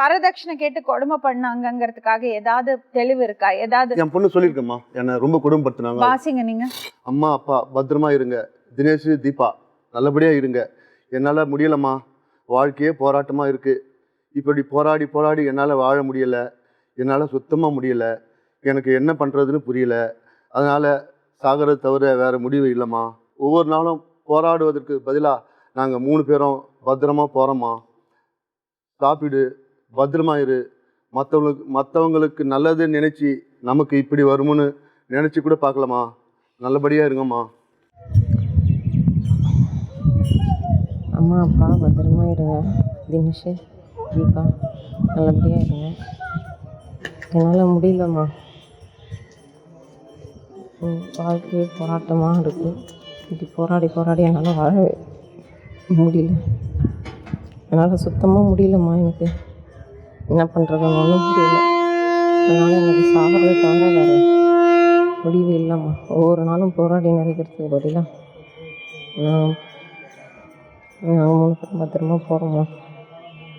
வரதட்சணை கேட்டு கொடுமை பண்ணாங்கங்கிறதுக்காக ஏதாவது தெளிவு இருக்கா? ஏதாவது என் பொண்ணு சொல்லியிருக்கேம்மா. என்னை ரொம்ப குடும்பப்படுத்தினாங்க. வாசிங்க நீங்க. அம்மா அப்பா பத்திரமா இருங்க. தினேஷ் தீபா நல்லபடியாக இருங்க. என்னால் முடியலம்மா. வாழ்க்கையே போராட்டமாக இருக்குது இப்படி போராடி போராடி என்னால் வாழ முடியலை. என்னால் சுத்தமாக முடியல. எனக்கு என்ன பண்ணுறதுன்னு புரியல. அதனால் சாகிறத தவிர வேறு முடிவு இல்லைம்மா. ஒவ்வொரு நாளும் போராடுவதற்கு பதிலாக நாங்கள் மூணு பேரும் பத்திரமா போகிறோம்மா சாப்பிடு பத்திரமா இரு. மற்றவங்களுக்கு மற்றவங்களுக்கு நல்லது நினச்சி நமக்கு இப்படி வரும்னு நினச்சி கூட பார்க்கலாமா? நல்லபடியாக இருங்கம்மா. அம்மா அப்பா பத்திரமா இருங்க. தினேஷ் தீபா நல்லபடியாக இருங்க. என்னால் முடியலம்மா. வாழ்க்கையே போராட்டமாக இருக்குது இப்படி போராடி போராடி என்னால் வாழவே முடியல. என்னால் சுத்தமாக முடியலம்மா எனக்கு. என்ன பண்ணுறதுன்னு ஒன்றும் புரியல. அதனால் எனக்கு சாகிறத தவிர வேறு முடிவு இல்லைம்மா ஒவ்வொரு நாளும் போராடி நிறைக்கிறதுக்கு பதிலாக நான் நாங்கள் மூணு பேரும் பத்திரமா போகிறோம்மா